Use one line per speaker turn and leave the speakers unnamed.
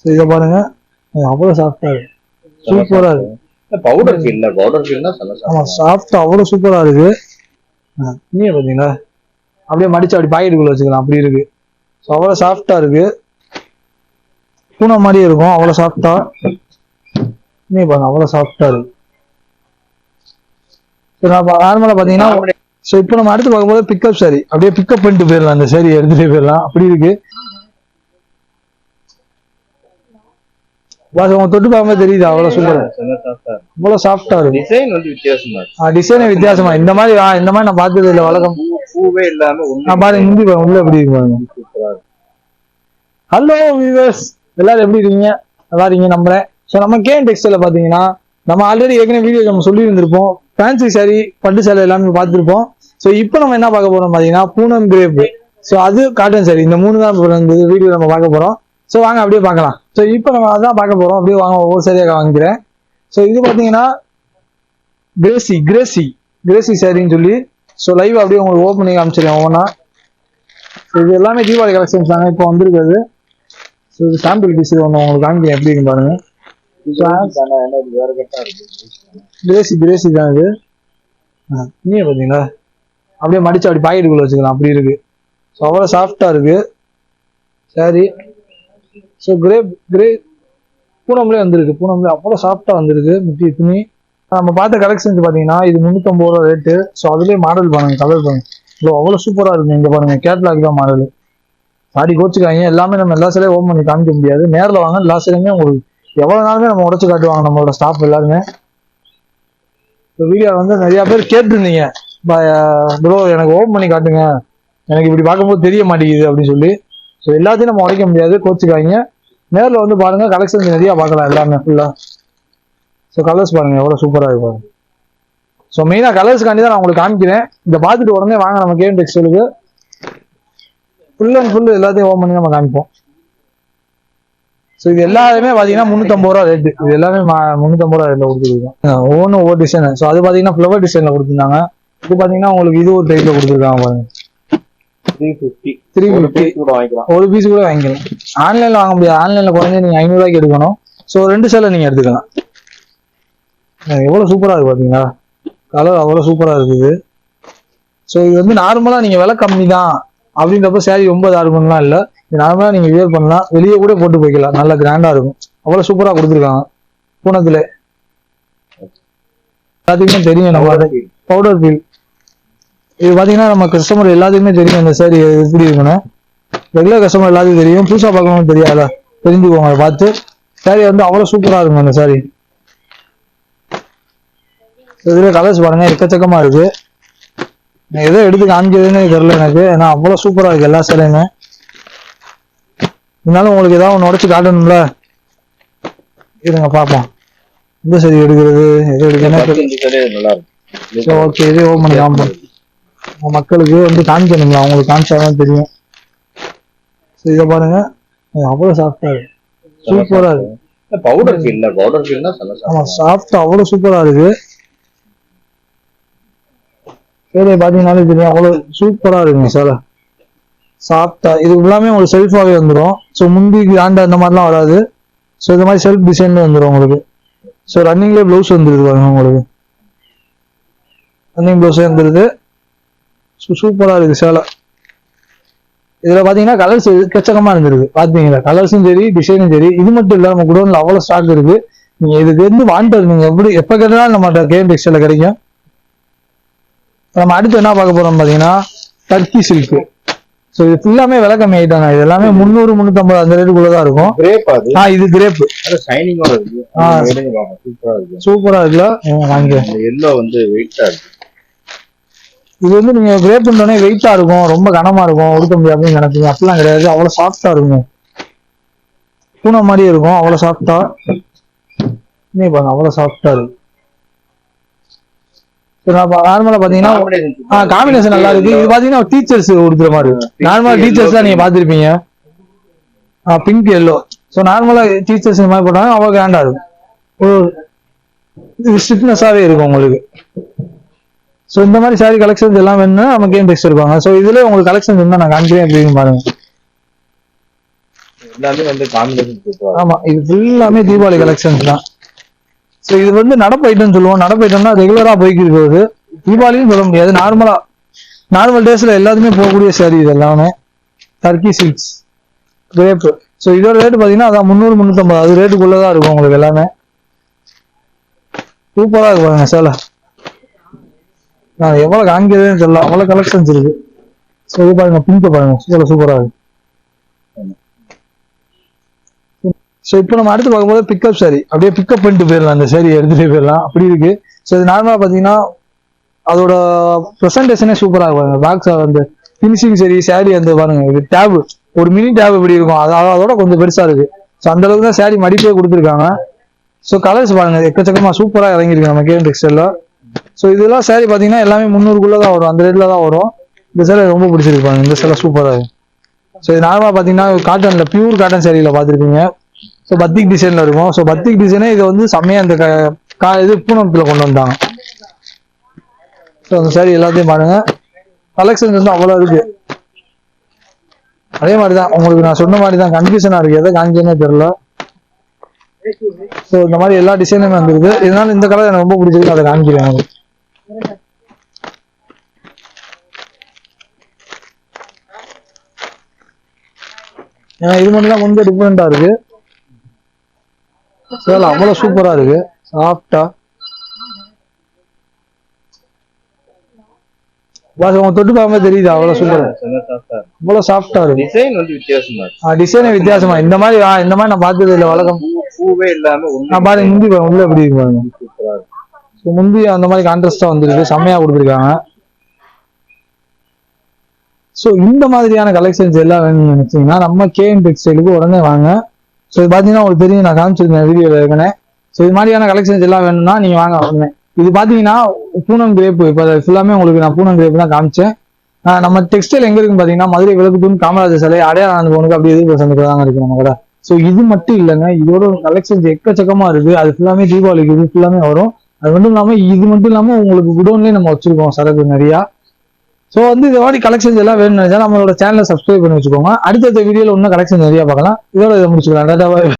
So இதை பாருங்க. இது அவ்வளோ சாஃப்டா இருக்கு. சூப்பரா இருக்கு.
பவுடர் ஃபீல்ல பவுடர் ஃபீல்னா
ஆமா சாஃப்டா அவ்வளோ சூப்பரா இருக்கு. நீங்க பாத்தீங்களா? அப்படியே மடிச்சு அப்படி பாக்கெட்டுக்குள்ள வச்சுக்கலாம். அப்படி இருக்கு. ஸோ அவ்வளோ சாஃப்டா இருக்கு. பூனை மாதிரியே இருக்கும். அவ்வளோ சாஃப்டா நீ பாருங்க அவ்வளோ சாஃப்டா இருக்கு. நார்மலாக பார்த்தீங்கன்னா ஸோ இப்போ நம்ம அடுத்து பார்க்கும்போது பிக்கப் சாரி அப்படியே பிக்கப் பண்ணிட்டு போயிடலாம். அந்த சாரி எடுத்துட்டு போயிடலாம். அப்படி இருக்கு. உங்க தொட்டு பார்க்கும்போது தெரியுது அவ்வளோ சூப்பரா அவ்வளோ சாஃப்டா இருக்கு
டிசைன் வந்து வித்தியாசமா
டிசைனே வித்தியாசமா. இந்த மாதிரி இந்த மாதிரி நான் பார்த்தது இல்லை வழக்கம்.
பூவே இல்லாம
நான் பாருங்க முந்தி உள்ள எப்படி இருக்கு ஹலோ வியூவர்ஸ் எல்லாரும் எப்படி இருக்கீங்க? நல்லா இருக்கீங்க நம்புறேன். ஸோ நம்ம கேன் டெக்ஸ்டைல பார்த்தீங்கன்னா நம்ம ஆல்ரெடி ஏற்கனவே வீடியோ நம்ம சொல்லி இருந்திருப்போம் ஃபேன்சி சாரி பட்டு சாரி எல்லாமே பார்த்துருப்போம். ஸோ இப்போ நம்ம என்ன பார்க்க போறோம் பார்த்தீங்கன்னா பூனம் கிரேப் ஸோ அது காட்டன் சாரி இந்த மூணு தான் வீடியோ நம்ம பார்க்க போறோம். ஸோ வாங்க அப்படியே பார்க்கலாம். ஸோ இப்போ நம்ம அதான் பார்க்க போறோம். அப்படியே வாங்க ஒவ்வொரு சாரியாக வாங்கிக்கிறேன். ஸோ இது பார்த்தீங்கன்னா கிரேசி கிரேசி கிரேசி சாரின்னு சொல்லி ஸோ லைவ் அப்படியே உங்களுக்கு ஓப்பன் பண்ணி காமிச்சிருக்கேன் ஒவ்வொன்றா ஸோ இது எல்லாமே தீபாவளி கலெக்ஷன்ஸ் தாங்க. இப்போ வந்திருக்குது ஸோ இது சாம்பிள் பீஸ் ஒன்று உங்களுக்கு காமிக்கிறேன். எப்படி இருக்கு பாருங்க. கிரேசி கிரேசி தான்? இது? நீங்க பார்த்தீங்களா? அப்படியே மடிச்சு அப்படி பாக்கெட்டுக்குள்ள வச்சுக்கலாம். அப்படி இருக்கு. ஸோ அவ்வளோ சாஃப்டாக இருக்கு. சரி ஸோ கிரே கிரே பூனம்லேயே வந்திருக்கு. பூனம்லேயே அவ்வளோ சாஃப்டாக வந்திருக்கு முக்கிய துணி. நம்ம பார்த்த கலெக்ஷன்ஸ் பார்த்தீங்கன்னா இது முந்நூற்றம்பது ரூபா ரேட்டு ஸோ அதுலேயே மாடல் பாருங்க கலர் பாருங்க. ஸோ அவ்வளோ சூப்பராக இருக்கும் இங்கே பாருங்க கேட்லாக் தான் மாடல் சாடி கோச்சுக்காங்க எல்லாமே நம்ம எல்லா சிலையும் ஓம் பண்ணி காமிக்க முடியாது. நேரில் வாங்க எல்லா சிலையுமே உங்களுக்கு எவ்வளோ நாளுமே நம்ம உடச்சு காட்டுவாங்க நம்மளோட ஸ்டாஃப் எல்லாருமே. இப்போ வீடியோ வந்து நிறையா பேர் கேட்டிருந்தீங்க. ப்ரோ எனக்கு ஓப்பன் பண்ணி காட்டுங்க. எனக்கு இப்படி பார்க்கும்போது தெரிய மாட்டேங்குது அப்படின்னு சொல்லி. ஸோ எல்லாத்தையும் நம்ம உடைக்க முடியாது. கோச்சுக்காங்க நேரில் வந்து பாருங்க கலெக்ஷன்ஸ் நிறைய பார்க்கலாம் எல்லாமே. ஃபுல்லாக ஸோ கலர்ஸ் பாருங்க எவ்வளோ சூப்பராக இருக்கு பாருங்க. ஸோ மெயினாக கலர்ஸ்க்காண்டி தான் நான் உங்களுக்கு காமிக்கிறேன். இதை பார்த்துட்டு உடனே வாங்க நம்ம கேம் டெக்ஸ்டைலுக்கு ஃபுல் அண்ட் ஃபுல் எல்லாத்தையும் ஓப்பன் பண்ணி நம்ம காமிப்போம். ஸோ இது எல்லாருமே பார்த்தீங்கன்னா முந்நூற்றம்பது ரூபா ரேட்டு இது எல்லாமே முந்நூற்றம்பது ரூபா ரேட்டில் கொடுத்துருக்கோம் ஒவ்வொன்றும் ஒவ்வொரு டிசைன் ஸோ அது பார்த்தீங்கன்னா ஃப்ளவர் டிசைனில் கொடுத்துருந்தாங்க. இது பார்த்தீங்கன்னா உங்களுக்கு இது ஒரு டைப்பில் கொடுத்துருக்காங்க பாருங்க.
த்ரீ ஃபிஃப்டி
த்ரீ ஃபிஃப்டி
கூட வாங்கிக்கலாம்.
ஒரு பீஸ் கூட வாங்கிக்கலாம். ஆன்லைனில் வாங்க முடியாது. ஆன்லைனில் குறைஞ்சு நீங்கள் ஐநூறுரூவாய்க்கு எடுக்கணும். ஸோ ரெண்டு சேலை நீங்கள் எடுத்துக்கலாம். எவ்வளோ சூப்பராக இருக்கு பார்த்தீங்களா கலர் அவ்வளோ சூப்பராக இருக்குது. ஸோ இது வந்து நார்மலாக நீங்கள் விலை கம்மி தான். அப்படின்றப்ப சேரீ ரொம்ப இருக்கும்லாம் இல்லை. இது நார்மலாக நீங்கள் வியர் பண்ணலாம். வெளியே கூட போட்டு போய்க்கலாம். நல்லா கிராண்டாக இருக்கும். அவ்வளோ சூப்பராக கொடுத்துருக்காங்க. பூனத்தில். எல்லாத்துக்குமே தெரியும் நம்ம பவுடர் ஃபீல் இது பார்த்தீங்கன்னா நம்ம கஸ்டமர் எல்லாத்துக்குமே தெரியும் இந்த சாரி எப்படி இருக்குன்னு ரெகுலர் கஸ்டமர் எல்லாத்துக்கும் தெரியும். புதுசாக பார்க்கணும் தெரியாதா? தெரிஞ்சுக்கோங்க பார்த்து. சாரி வந்து அவ்வளோ சூப்பராக இருக்கும் அந்த சாரி இதில் கலர்ஸ் பாருங்க எக்கச்சக்கமா இருக்கு. நான் எதோ எடுத்து காமிக்கிறதுன்னு தெரியல எனக்கு. ஏன்னா அவ்வளோ சூப்பராக இருக்கு எல்லா சேலையுமே இருந்தாலும் உங்களுக்கு ஏதாவது ஒன்று உடச்சு காட்டணும்ல? இருங்க பார்ப்போம். எந்த சரி எடுக்கிறது எது ஸோ ஓகே இதே ஓப்பன் உங்க மக்களுக்கு வந்து காமிக்கணுங்களா அவங்களுக்கு காமிச்சாதான் தெரியும். ஸோ இதை பாருங்க. இது அவ்வளோ சாஃப்டா இருக்கு. சூப்பரா இருக்கு.
பவுடர் ஃபீல்ல பவுடர் ஃபீல்னா
ஆமா சாஃப்டா அவ்வளோ சூப்பரா இருக்கு. சேலை பார்த்தீங்கன்னாலே தெரியும். அவ்வளோ சூப்பரா இருக்குங்க சேலை சாஃப்டா இது எல்லாமே உங்களுக்கு செல்ஃபாகவே வந்துடும் ஸோ முந்தி ஆண்ட அந்த மாதிரிலாம் வராது. ஸோ இந்த மாதிரி செல்ஃப் டிசைன்ல வந்துடும் உங்களுக்கு. ஸோ ரன்னிங்லேயே ப்ளவுஸ் வந்துருது பாருங்க உங்களுக்கு. ரன்னிங் ப்ளவுஸே வந்துருது. சூப்பராக இருக்கு சேலை. இதில் பார்த்தீங்கன்னா கலர்ஸ் எக்கச்சக்கமாக இருந்திருக்கு. பார்த்தீங்களா கலர்ஸும் சரி டிசைனும் சரி. இது மட்டும் இல்லை நம்ம குடோனில் அவ்வளோ ஸ்டாக் இருக்கு. நீங்க இதுக்கு வந்து வாண்டட் நீங்க எப்படி எப்ப கேட்டாலும் நம்மகிட்ட கேம் டெக்ஸ்டைல கிடைக்கும். நம்ம அடுத்து என்ன பார்க்க போறோம் பாத்தீங்கன்னா டர்க்கி சில்க் ஸோ இது ஃபுல்லாமே விலை கம்மி ஆயிட்டாங்க இது எல்லாமே முந்நூறு முந்நூற்றம்பது அந்த ரேட்டுக்குள்ள தான் இருக்கும்.
கிரேப் அது.
ஆ இது கிரேப்
ஷைனிங்கோட இருக்கு.
ஆ.
எடுங்க பாருங்க சூப்பரா இருக்கு.
சூப்பரா இருக்குல்ல? வாங்க
எல்லோ வந்து வெயிட்டா இருக்கு.
இது வந்து நீங்க கிரேப் பண்ணோடனே வெயிட்டா இருக்கும் ரொம்ப கனமா இருக்கும் உடுக்க முடியாது நினைப்பீங்க. அப்படிலாம் கிடையாது. அவ்வளவு சாஃப்டா இருக்கும். பூனை மாதிரி இருக்கும் அவ்வளவு சாஃப்டா நீ பாருங்க அவ்வளவு சாஃப்டா இருக்கு. நார்மலா பாத்தீங்கன்னா காம்பினேஷன் நல்லா இருக்கு. இது பாத்தீங்கன்னா டீச்சர்ஸ் கொடுக்குற மாதிரி. நார்மலா டீச்சர்ஸ் தான் நீங்க பாத்திருப்பீங்க பிங்க் எல்லோ ஸோ நார்மலா டீச்சர்ஸ் இந்த மாதிரி போட்டாங்க அவ்வளோ கிராண்டா இருக்கும். ஒரு இது ஸ்டிஃப்னஸாவே இருக்கும் உங்களுக்கு. ஸோ இந்த மாதிரி சாரி கலெக்ஷன்ஸ் எல்லாம் வேணும்னா நம்ம கேம் டெக்ஸ்ட் இருப்பாங்க ஸோ இதுல உங்களுக்கு கலெக்ஷன்ஸ் இருந்தா நான் காமிக்கிறேன் எப்படின்னு பாருங்க. ஆமா இது ஃபுல்லாமே தீபாவளி கலெக்ஷன்ஸ் தான். ஸோ இது வந்து நடப்பு ஐட்டம் சொல்லுவோம். நடப்பு ஐட்டம்னா ரெகுலரா போய்க்கு இருக்கிறது. தீபாவளின்னு சொல்ல முடியாது. நார்மலா நார்மல் டேஸ்ல எல்லாத்துமே போகக்கூடிய சாரி இது எல்லாமே டர்க்கி சில்க்ஸ் கிரேப்பு ஸோ இதோட ரேட் பார்த்தீங்கன்னா அதான் முந்நூறு முந்நூற்றம்பது அது ரேட்டுக்குள்ளே தான் இருக்கும் உங்களுக்கு எல்லாமே. சூப்பராக இருக்கு பாருங்க சேலை. நான் எவ்வளோ காமிக்கிறதுன்னு தெரியல. அவ்வளவு கலெக்ஷன்ஸ் இருக்கு. ஸோ இது பாருங்க பிங்க் பாருங்க. சூப்பராக சூப்பரா இருக்கு. ஸோ இப்போ நம்ம அடுத்து பார்க்கும்போது பிக்கப் சாரி அப்படியே பிக்கப் பண்ணிட்டு போயிடலாம். அந்த சாரி எடுத்துட்டு போயிடலாம். அப்படி இருக்கு. ஸோ இது நார்மலாக பார்த்தீங்கன்னா அதோட ப்ரெசன்டேஷனே சூப்பராக இருக்கும் பாக்ஸ் அந்த ஃபினிஷிங் சரி சாரி அந்த பாருங்க. இது டேப் ஒரு மினி டேப் இப்படி இருக்கும். அது அதோட கொஞ்சம் பெருசா இருக்கு. ஸோ அந்த அளவுக்கு தான் சாரி மடிப்பே கொடுத்துருக்காங்க. ஸோ கலர்ஸ் பாருங்க. எக்கச்சக்கமா சூப்பராக இறங்கியிருக்கு நம்ம கேம் டெக்ஸ்டைல ஸோ இதெல்லாம் சாரி பார்த்தீங்கன்னா எல்லாமே முந்நூறுக்குள்ளே தான் வரும். அந்த ரேட்ல தான் வரும். இந்த சேலை ரொம்ப பிடிச்சிருப்பாங்க இந்த சேலை சூப்பராக இருக்கும் ஸோ இது நார்மலாக பார்த்தீங்கன்னா காட்டனில் பியூர் காட்டன் சேரீயில் பார்த்துருப்பீங்க. ஸோ பத்திக் டிசைனில் இருக்கும். ஸோ பத்திக் டிசைனே இது வந்து செம்மையாக அந்த க- கா இது பூனத்தில் கொண்டு வந்தாங்க. ஸோ அந்த சாரி எல்லாத்தையும் பாருங்க. கலெக்ஷன்ஸ் வந்து அவ்வளோ இருக்குது அதே மாதிரி தான் உங்களுக்கு நான் சொன்ன மாதிரி தான் கன்ஃபியூஷனாக இருக்குது எதை காமிச்சேனே தெரில ஸோ இந்த மாதிரி எல்லா டிசைனுமே வந்துருக்கு. இதனால இந்த கலர் எனக்கு ரொம்ப பிடிச்சிருக்கு. அதை காமிக்கிறேன் ஏன்னா இது மட்டும் தான் கொஞ்சம் டிஃப்ரெண்டா இருக்கு. சேலை அவ்வளோ சூப்பரா இருக்கு. சாஃப்டா பாஸ் உங்க தொட்டு பார்க்கும்போது தெரியுது? அவ்வளோ சூப்பரா அவ்வளோ சாஃப்டா இருக்கு
டிசைன் வந்து வித்தியாசமா இருக்கு.
டிசைனே வித்தியாசமா. இந்த மாதிரி ஆ, இந்த மாதிரி நான் பார்த்தது இல்லை வழக்கம்.
பூவே இல்லாம
நான் பாருங்க முந்தி உள்ள எப்படி இருக்கு பாருங்க. ஸோ முந்தி அந்த மாதிரி கான்ட்ராஸ்டா வந்திருக்கு. செம்மையா கொடுத்துருக்காங்க. ஸோ இந்த மாதிரியான கலெக்ஷன்ஸ் எல்லாம் வேணும்னு நினைச்சீங்கன்னா நம்ம கேஎன் டெக்ஸ்டைலுக்கு உடனே வாங்க. ஸோ இது பார்த்தீங்கன்னா உங்களுக்கு தெரியும் நான் காமிச்சிருந்தேன் வீடியோவில் ஏற்கனவே. ஸோ இது மாதிரியான கலெக்ஷன்ஸ் எல்லாம் வேணும்னா நீங்க வாங்க உடனே. இது பாத்தீங்கன்னா பூனம் கிரேப் இப்போ ஃபுல்லாமே உங்களுக்கு நான் பூனம் கிரேப் தான் காமிச்சேன். ஆஹ் நம்ம டெக்ஸ்டைல் எங்க இருக்குன்னு பார்த்தீங்கன்னா மதுரை விளக்குத்தூண் காமராஜர் சிலை அடையாளம் போனுக்கு அப்படி எதிர்ப்பு சந்தைக்கு தான் இருக்கு நம்ம கடை. ஸோ இது மட்டும் இல்லைங்க இதோட கலெக்ஷன்ஸ் எக்கச்சக்கமா இருக்கு. அது ஃபுல்லாமே தீபாவளிக்கு இது ஃபுல்லாமே வரும். அது மட்டும் இல்லாம இது மட்டும் இல்லாம உங்களுக்கு குடோன்லயே நம்ம வச்சிருக்கோம் சரக்கு நிறையா. ஸோ வந்து இந்த மாதிரி கலெக்ஷன்ஸ் எல்லாம் வேணும்னு நினைச்சா நம்மளோட சேனலை சப்ஸ்கிரைப் பண்ணி வச்சுக்கோங்க. அடுத்தடுத்த வீடியோல இன்னும் கலெக்ஷன் நிறைய பார்க்கலாம். இதோட இதை முடிச்சுக்கலாம்.